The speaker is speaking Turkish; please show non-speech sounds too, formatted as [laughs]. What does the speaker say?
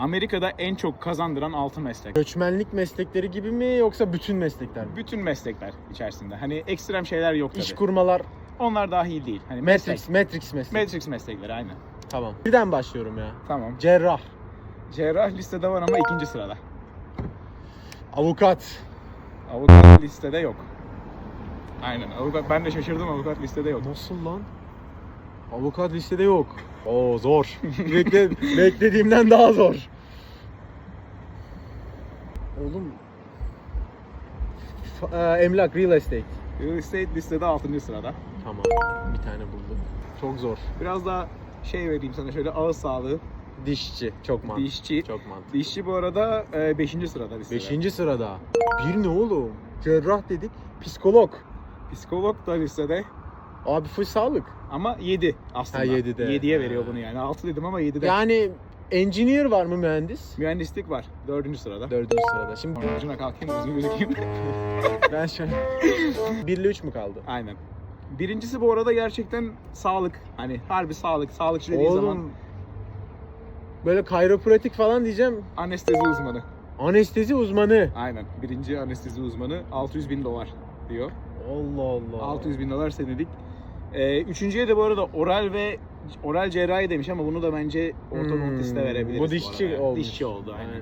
Amerika'da en çok kazandıran 6 meslek. Göçmenlik meslekleri gibi mi yoksa bütün meslekler mi? Bütün meslekler içerisinde. Hani ekstrem şeyler yok tabii. İş kurmalar, Onlar dahil değil. Hani Matrix, meslek. Matrix meslek. Matrix meslekleri aynen. Tamam. Birden başlıyorum ya. Tamam. Cerrah, Cerrah listede var ama ikinci sırada. avukat, Avukat listede yok. Aynen. Avukat ben de şaşırdım avukat listede yok. Nasıl lan? Avukat listede yok. Oo zor. [laughs] Bekle, beklediğimden daha zor. Oğlum. F- e, emlak, real estate. Real estate listede 6. sırada. Tamam. Bir tane buldum. Çok zor. Biraz daha şey vereyim sana şöyle ağız sağlığı. Dişçi. Çok mantıklı. Dişçi. Çok mantıklı. Dişçi bu arada 5. sırada listede. Beşinci sırada. Bir ne oğlum? Cerrah dedik. Psikolog. Psikolog da listede Abi full sağlık. ama 7 aslında. Ha, yedide. 7'ye veriyor Ha. bunu yani. 6 dedim ama 7'de. Yani engineer var mı mühendis? Mühendislik var 4. sırada. Dördüncü sırada. Şimdi Ucuna kalkayım düzgün gözükeyim. [laughs] ben şöyle... 1 ile 3 mü kaldı? Aynen. Birincisi bu arada gerçekten sağlık. Hani harbi sağlık. Sağlıkçı dediği Oğlum zaman böyle kayropratik falan diyeceğim. anestezi uzmanı. Anestezi uzmanı. Aynen. Birinci anestezi uzmanı 600 bin dolar diyor. Allah Allah. 600 bin dolar senelik. Ee, üçüncüye de bu arada oral ve oral cerrahi demiş ama bunu da bence ortodontiste Hmm, verebiliriz. bu dişçi arada. olmuş. Dişçi oldu aynen. Aynen.